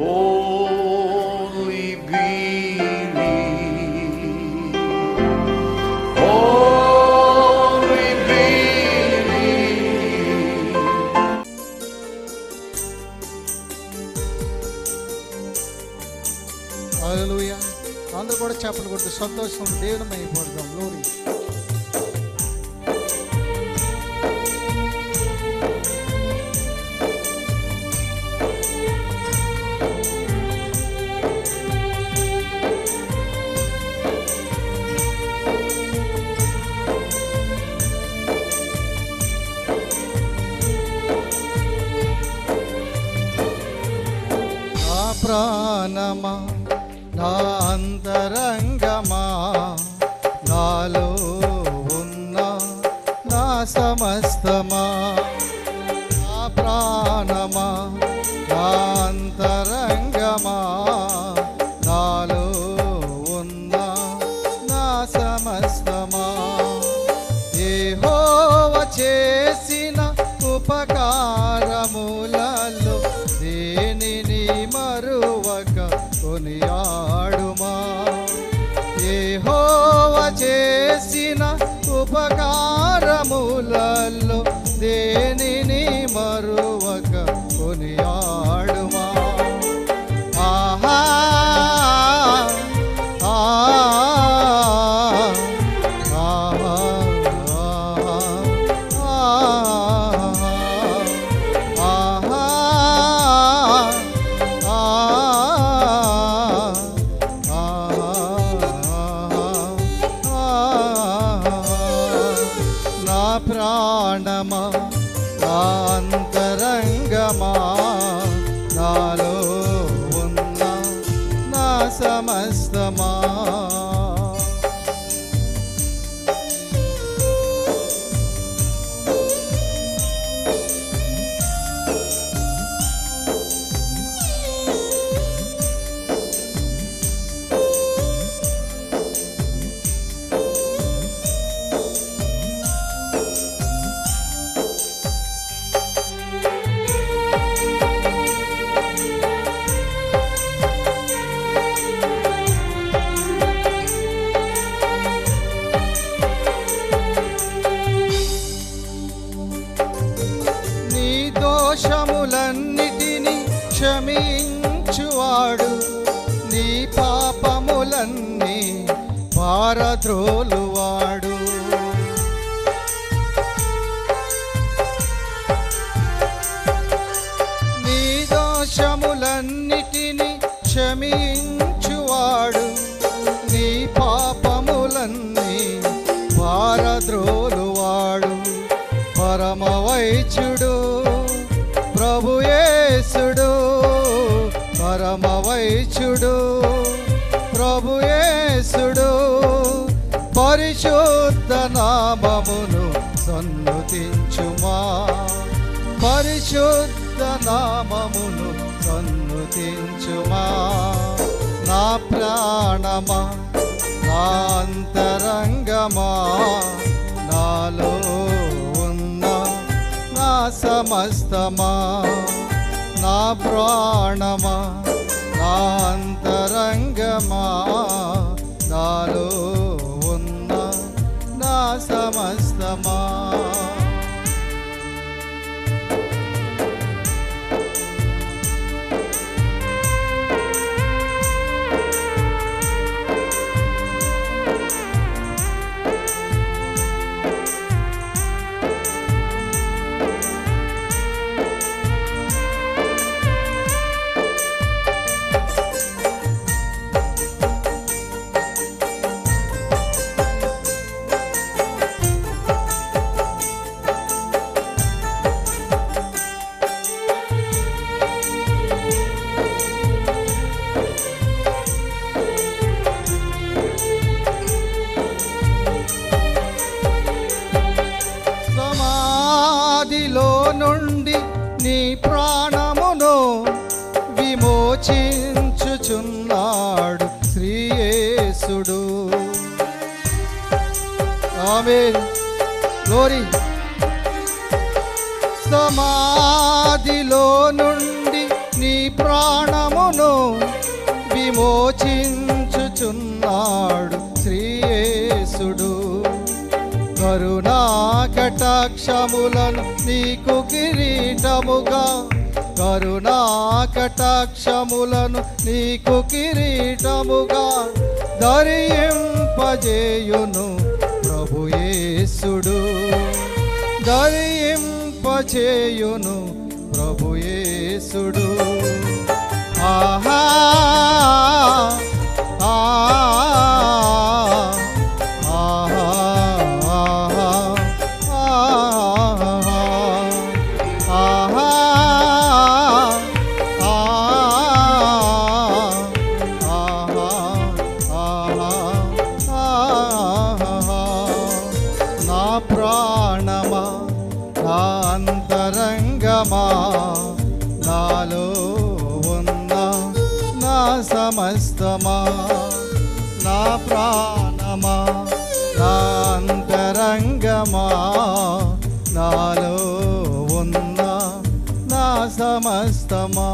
Only believe. Only believe. హల్లెలూయా అందరూ కూడా చెప్పలు కొడుతూ సంతోషం దేవుని మైపడదాం గ్లోరీ సమస్తమా నా ప్రాణమా నా అంతరంగమా నాలో ఉన్న నా సమస్తమా యెహోవ చేసిన ఉపకారములలో పారద్రోలువాడు నీ దోషములన్నిటినీ క్షమించువాడు. నీ పాపములన్నీ పారద్రోలువాడు పరమవైచుడు ప్రభుయేసుడు పరమవైచుడు ప్రభుయేసుడు పరిశుద్ధ నామమును సన్నుతించుమా పరిశుద్ధ నామమును సన్నుతించుమా నా ప్రాణమా? నా అంతరంగమా? నాలో ఉన్న నా సమస్తమా? నా ప్రాణమా? నా అంతరంగమా? నీ ప్రాణమును విమోచించుచున్నాడు శ్రీయేసుడు. ఆమె గ్లోరీ సమాధిలో నుండి నీ ప్రాణమును విమోచించుచున్నాడు శ్రీయేసుడు. కరుణా కటాక్షములను నీకు కిరీటముగా. కరుణా కటాక్షములను నీకు కిరీటముగా ధరింపజేయును ప్రభుయేసుడు ధరింపచేయును ప్రభుయేసుడు ఆహా ఆ ప్రాణమా నా అంతరంగమా నాలో ఉన్న నా సమస్తమా నా ప్రాణమా నా అంతరంగమా నాలో ఉన్న నా సమస్తమా.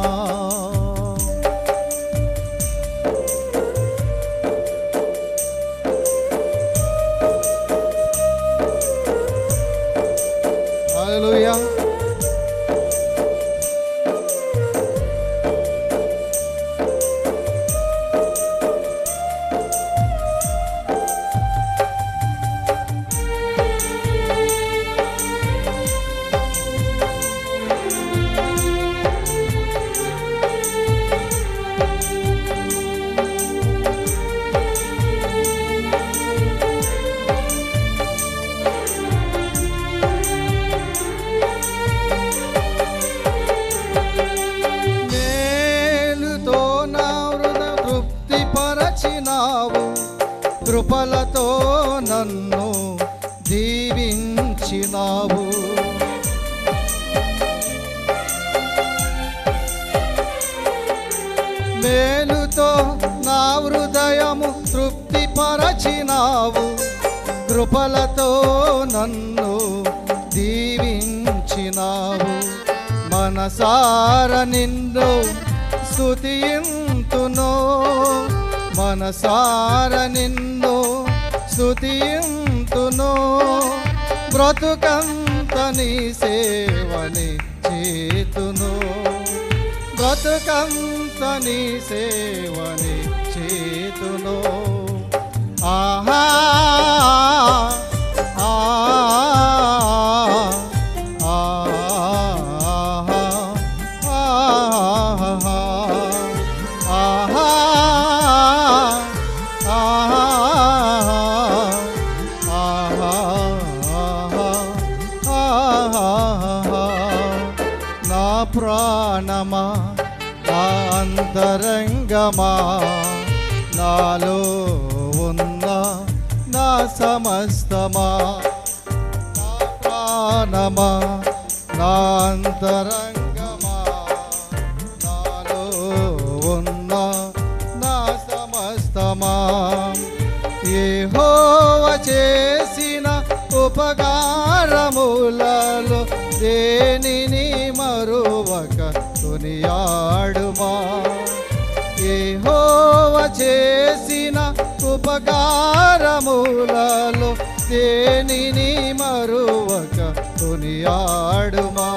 పరచినావు కృపలతో నన్ను దీవించినావు. మేలుతో నా హృదయము తృప్తి పరచినావు కృపలతో నన్ను దీవించినావు. మనసార నిన్ను స్తుతింతును మనసార నిన్ను స్తుతింతును బ్రతుకంత నీ సేవని చేతును. బ్రతుకంత నీ సేవని చేతును. ఆహా ఆ ప్రాణమా? నా అంతరంగమా? నాలో ఉన్న నా సమస్తమా? నా ప్రాణమా? నా అంతరంగమా? నాలో ఉన్న నా సమస్తమా? యెహోవ చేసిన ఉపకారములలో దేనిని మరువక కొనియాడుమా యెహోవ చేసిన ఉపకారములలో దేనిని మరువక కొనియాడుమా